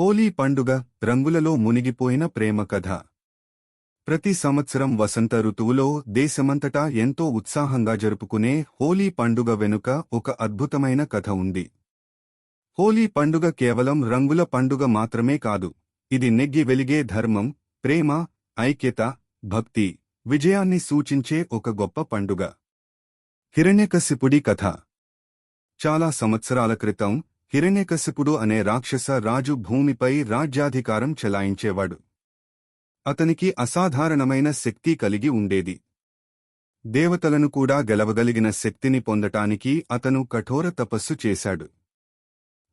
హోలీ పండుగ రంగులలో మునిగిపోయిన ప్రేమ కథ. ప్రతి సంవత్సరం వసంత ఋతువులో దేశమంతటా ఎంతో ఉత్సాహంగా జరుపుకునే హోలీ పండుగ వెనుక ఒక అద్భుతమైన కథ ఉంది. హోలీ పండుగ కేవలం రంగుల పండుగ మాత్రమే కాదు ఇది నెగ్గి వెలిగే ధర్మం ప్రేమ ఐక్యత భక్తి విజయాన్ని సూచించే ఒక గొప్ప పండుగ. హిరణ్యకశిపుడి కథ. చాలా సంవత్సరాల క్రితం హిరణ్యకశిపుడు అనే రాక్షస రాజు భూమిపై రాజ్యాధికారం చెలాయించేవాడు. అతనికి అసాధారణమైన శక్తి కలిగి ఉండేది. దేవతలను కూడా గెలవగలిగిన శక్తిని పొందటానికి అతను కఠోర తపస్సు చేశాడు.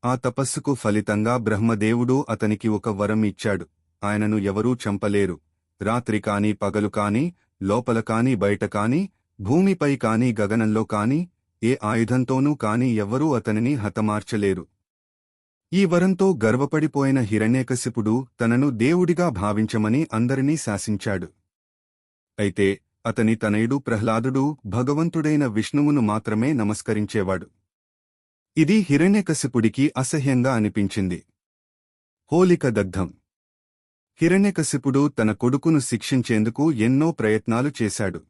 ఆ తపస్సుకు ఫలితంగా బ్రహ్మదేవుడు అతనికి ఒక వరం ఇచ్చాడు. ఆయనను ఎవరూ చంపలేరు. రాత్రి కాని పగలు కాని లోపల కాని బయట కాని భూమిపై కాని గగనంలో కాని ఏ ఆయుధంతోనూ కాని ఎవ్వరూ అతనిని హతమార్చలేరు. ఈ వరంతో గర్వపడిపోయిన హిరణ్యకశిపుడు తనను దేవుడిగా భావించమని అందరినీ శాసించాడు. అయితే అతని తనయుడు ప్రహ్లాదుడు భగవంతుడైన విష్ణువును మాత్రమే నమస్కరించేవాడు. ఇది హిరణ్యకశిపుడికి అసహ్యంగా అనిపించింది. హోలిక దగ్ధం. హిరణ్యకశిపుడు తన కొడుకును శిక్షించేందుకు ఎన్నో ప్రయత్నాలు చేశాడు.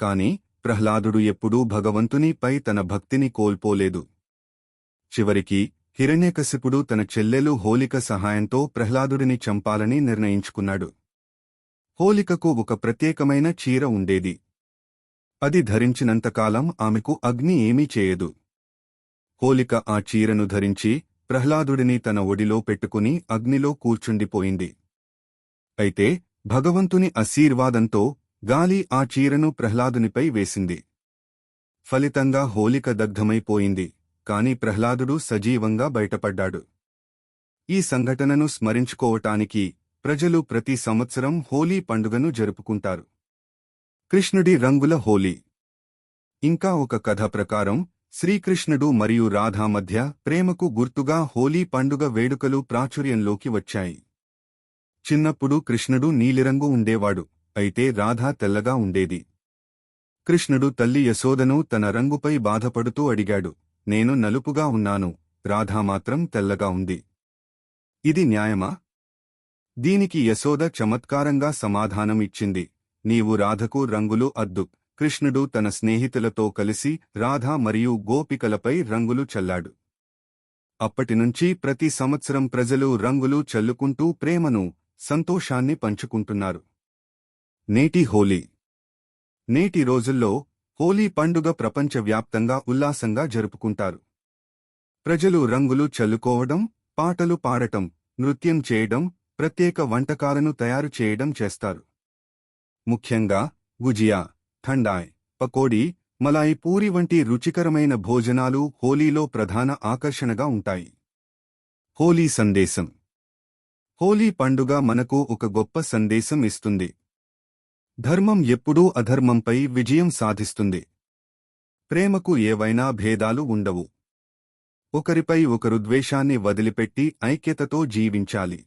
కాని ప్రహ్లాదుడు ఎప్పుడూ భగవంతునిపై తన భక్తిని కోల్పోలేదు. చివరికి హిరణ్యకశిపుడు తన చెల్లెలు హోలిక సహాయంతో ప్రహ్లాదుడిని చంపాలని నిర్ణయించుకున్నాడు. హోలికకు ఒక ప్రత్యేకమైన చీర ఉండేది. అది ధరించినంతకాలం ఆమెకు అగ్ని ఏమీ చేయదు. హోలిక ఆ చీరను ధరించి ప్రహ్లాదుడిని తన ఒడిలో పెట్టుకుని అగ్నిలో కూర్చుండిపోయింది. అయితే భగవంతుని ఆశీర్వాదంతో గాలి ఆ చీరను ప్రహ్లాదునిపై వేసింది. ఫలితంగా హోలిక దగ్ధమైపోయింది కాని ప్రహ్లాదుడు సజీవంగా బయటపడ్డాడు. ఈ సంఘటనను స్మరించుకోవటానికి ప్రజలు ప్రతి సంవత్సరం హోలీ పండుగను జరుపుకుంటారు. కృష్ణుడి రంగుల హోలీ. ఇంకా ఒక కథ ప్రకారం శ్రీకృష్ణుడు మరియు రాధా మధ్య ప్రేమకు గుర్తుగా హోలీ పండుగ వేడుకలు ప్రాచుర్యంలోకి వచ్చాయి. చిన్నప్పుడు కృష్ణుడు నీలిరంగు ఉండేవాడు. అయితే రాధా తెల్లగా ఉండేది. కృష్ణుడు తల్లి యశోదను తన రంగుపై బాధపడుతూ అడిగాడు నేను నలుపుగా ఉన్నాను రాధా మాత్రం తెల్లగా ఉంది. ఇది న్యాయమా? దీనికి యశోద చమత్కారంగా సమాధానం ఇచ్చింది నీవు రాధకు రంగులు అద్దు కృష్ణుడు తన స్నేహితులతో కలిసి రాధా మరియు గోపికలపై రంగులు చల్లాడు. అప్పటినుంచి ప్రతి సంవత్సరం ప్రజలు రంగులు చల్లుకుంటూ ప్రేమను సంతోషాన్ని పంచుకుంటున్నారు. నేటి హోలీ. నేటి రోజుల్లో హోలీ పండుగ ప్రపంచవ్యాప్తంగా ఉల్లాసంగా జరుపుకుంటారు. ప్రజలు రంగులు చల్లుకోవడం పాటలు పాడటం నృత్యం చేయడం ప్రత్యేక వంటకాలను తయారు చేయడం చేస్తారు. ముఖ్యంగా గుజియా ఠండాయ్ పకోడీ మలాయి పూరి వంటి రుచికరమైన భోజనాలు హోలీలో ప్రధాన ఆకర్షణగా ఉంటాయి. హోలీ సందేశం. హోలీ పండుగ మనకు ఒక గొప్ప సందేశం ఇస్తుంది. ధర్మం ఎప్పుడూ అధర్మంపై విజయం సాధిస్తుంది. ప్రేమకు ఏవైనా భేదాలు ఉండవు. ఒకరిపై ఒకరు ద్వేషాన్ని వదిలిపెట్టి ఐక్యతతో జీవించాలి.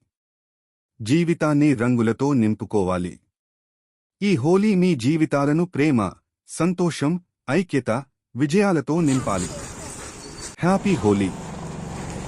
జీవితాన్ని రంగులతో నింపుకోవాలి. ఈ హోలీ మీ జీవితాలను ప్రేమ సంతోషం ఐక్యత విజయాలతో నింపాలి. హ్యాపీ హోలీ!